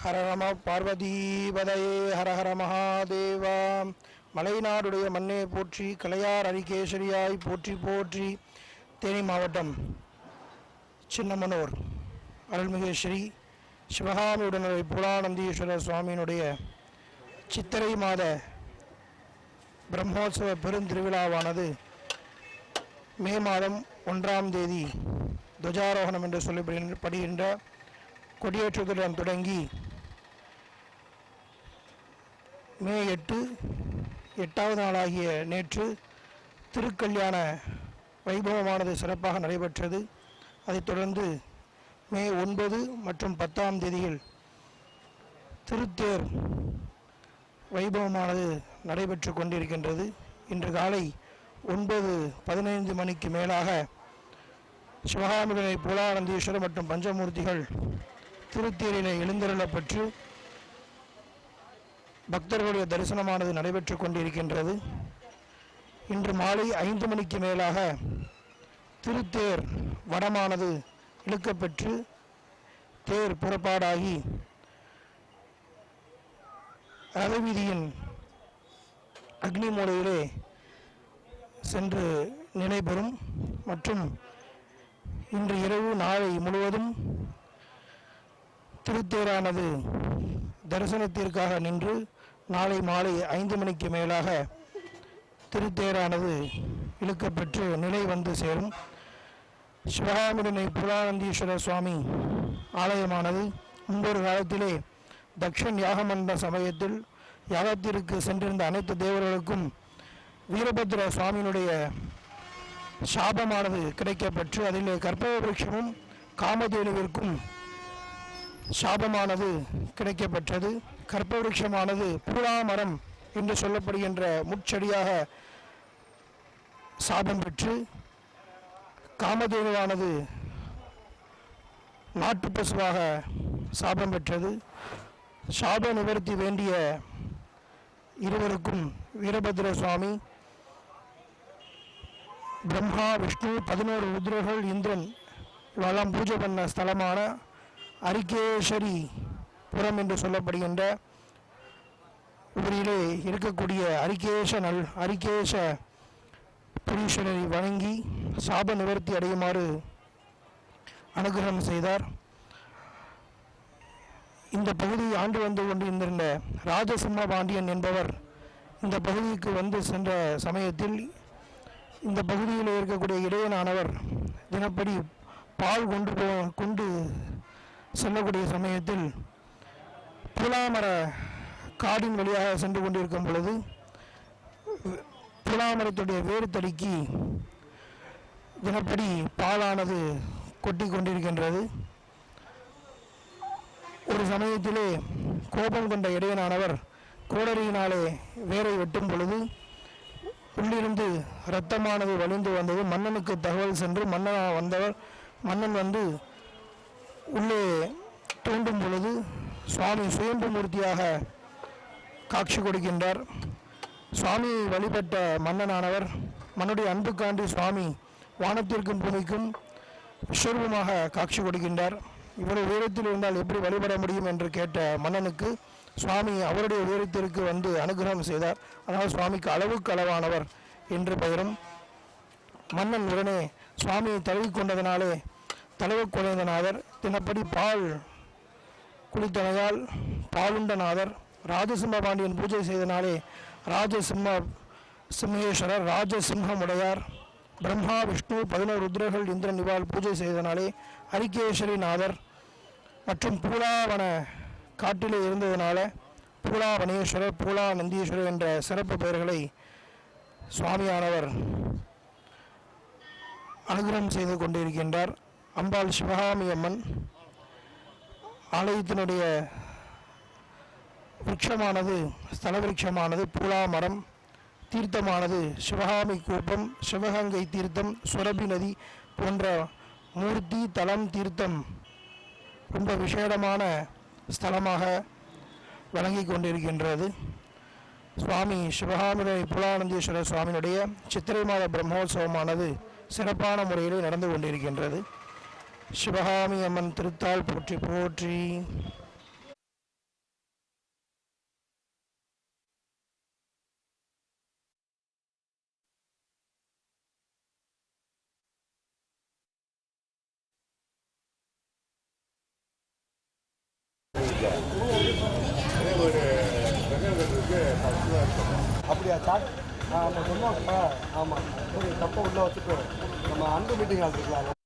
ஹர நம பார்வதீபதையே ஹர ஹர மகாதேவா. மலைநாடுடைய மண்ணே போற்றி கலையார் அரிகேசரியாய் போற்றி போற்றி தேனி மாவட்டம் சின்னமனூர் அருள்மிகு ஸ்ரீ சிவகாமியுடனுடைய புலானந்தீஸ்வரர் சுவாமியினுடைய சித்திரை மாத பிரம்மோற்சவ பெருந்திருவிழாவானது மே மாதம் ஒன்றாம் தேதி துவஜாரோகணம் என்று சொல்லப்படுகின்ற கொடியேற்றத்துடன் தொடங்கி மே எட்டு எட்டாவது நாளாகிய நேற்று திருக்கல்யாண வைபவமானது சிறப்பாக நடைபெற்றது. அதைத் தொடர்ந்து மே ஒன்பது மற்றும் பத்தாம் தேதியில் திருத்தேர் வைபவமானது நடைபெற்று கொண்டிருக்கின்றது. இன்று காலை ஒன்பது பதினைந்து மணிக்கு மேலாக சிவகாமிகளை புலானந்தீஸ்வரர் மற்றும் பஞ்சமூர்த்திகள் திருத்தேரிலே எழுந்தருளப்பெற்று பக்தர்களுடைய தரிசனமானது நடைபெற்று கொண்டிருக்கின்றது. இன்று மாலை ஐந்து மணிக்கு மேலாக திருத்தேர் வடமானது இழுக்கப்பெற்று தேர் புறப்பாடாகி ரதவீதியின் அக்னி மூலையிலே சென்று நிலைபெறும் மற்றும் இன்று இரவு நாளை முழுவதும் திருத்தேரானது தரிசனத்திற்காக நின்று நாளை மாலை ஐந்து மணிக்கு மேலாக திருத்தேரானது இழுக்கப்பெற்று நிலை வந்து சேரும். சிவகாமிடனை புலானந்தீஸ்வரர் சுவாமி ஆலயமானது முன்பொரு காலத்திலே தக்ஷன் யாகமன்ற சமயத்தில் யாகத்திற்கு சென்றிருந்த அனைத்து தேவர்களுக்கும் வீரபத்ர சுவாமியினுடைய சாபமானது கிடைக்கப்பெற்று அதிலே கற்பக விருட்சமும் காமதேனுவிற்கும் சாபமானது கிடைக்கப்பெற்றது. கற்பவருஷமானது பூலாமரம் என்று சொல்லப்படுகின்ற முச்செடியாக சாபம் பெற்று காமதேனுவானது நாட்டு பசுவாக சாபம் பெற்றது. சாப நிவர்த்தி வேண்டிய இருவருக்கும் வீரபத்ர சுவாமி பிரம்மா விஷ்ணு பதினோரு ருத்ரர்கள் இந்திரன் இவெல்லாம் பூஜை பண்ண ஸ்தலமான அரிகேஸ்வரி புரம் என்று சொல்லப்படுகின்ற ஊரிலே இருக்கக்கூடிய அரிகேஷ நல் அரிகேஷ புரீஸ்வரரை வணங்கி சாப நிவர்த்தி அடையுமாறு அனுகிரகம் செய்தார். இந்த பகுதியை ஆண்டு வந்து கொண்டிருந்த ராஜசிம்ம பாண்டியன் என்பவர் இந்த பகுதிக்கு வந்து சென்ற சமயத்தில் இந்த பகுதியில் இருக்கக்கூடிய இடையனானவர் தினப்படி பால் கொண்டு போ கொண்டு செல்லக்கூடிய சமயத்தில் புலாமர காடின் வழியாக சென்று கொண்டிருக்கும் பொழுது புலாமரத்துடைய வேறு தடுக்கி தினப்படி பாலானது கொட்டி கொண்டிருக்கின்றது. ஒரு சமயத்திலே கோபம் கொண்ட இடையனானவர் கோடரியினாலே வேரை வெட்டும் பொழுது உள்ளிருந்து இரத்தமானது வழிந்து வந்தது மன்னனுக்கு தகவல் சென்று மன்னனாக வந்தவர் மன்னன் வந்து உள்ளே தோண்டும் பொழுது சுவாமி சுயம்புமூர்த்தியாக காட்சி கொடுக்கின்றார். சுவாமி வழிபட்ட மன்னனானவர் மன்னுடைய அன்புக்காண்டி சுவாமி வானத்திற்கும் பூமிக்கும் விஸ்வரூபமாக காட்சி கொடுக்கின்றார். இவ்வளவு உயரத்தில் இருந்தால் எப்படி வழிபட முடியும் என்று கேட்ட மன்னனுக்கு சுவாமி அவருடைய உயரத்திற்கு வந்து அனுகிரகம் செய்தார். அதனால் சுவாமிக்கு அளவுக்கு அளவானவர் என்று பெயரும் மன்னன் உடனே சுவாமியை தழுவிக்கொண்டதனாலே தலைவர் தலைவு தினப்படி பால் குளித்தனையால் பாலுண்டநாதர் ராஜசிம்ம பாண்டியன் பூஜை செய்தனாலே ராஜசிம்ம சிம்மேஸ்வரர் ராஜசிம்மமுடையார் பிரம்மா விஷ்ணு பதினோரு ருத்ரர்கள் இந்திரன் இவால் பூஜை செய்தனாலே ஹரிகேஸ்வரி நாதர் மற்றும் பூலாவன காட்டிலே இருந்ததினால பூலாவனேஸ்வரர் பூலா நந்தீஸ்வரர் என்ற சிறப்பு பெயர்களை சுவாமியானவர் அனுகிரகம் செய்து கொண்டிருக்கின்றார். அம்பாள் சிவகாமி அம்மன் ஆலயத்தினுடைய விருட்சமானது ஸ்தல விருட்சமானது பூலா மரம் தீர்த்தமானது சிவகாமி கூப்பம் சிவகங்கை தீர்த்தம் சுரபி நதி போன்ற மூர்த்தி தலம் தீர்த்தம் ரொம்ப விசேடமான ஸ்தலமாக வழங்கி கொண்டிருக்கின்றது. சுவாமி சிவகாமியுடைய புலானந்தீஸ்வரர் சுவாமியினுடைய சித்திரை மாத பிரம்மோற்சவமானது சிறப்பான முறையில் நடந்து கொண்டிருக்கின்றது. சிவகாமி அம்மன் திருத்தால் போற்றி போற்றி. அப்படியா சார்? நம்ம சொன்னோம்ப்பா ஆமாம் ஒரு தப்பை உள்ளே வச்சுட்டு நம்ம அன்பு மீட்டிங் ஆள்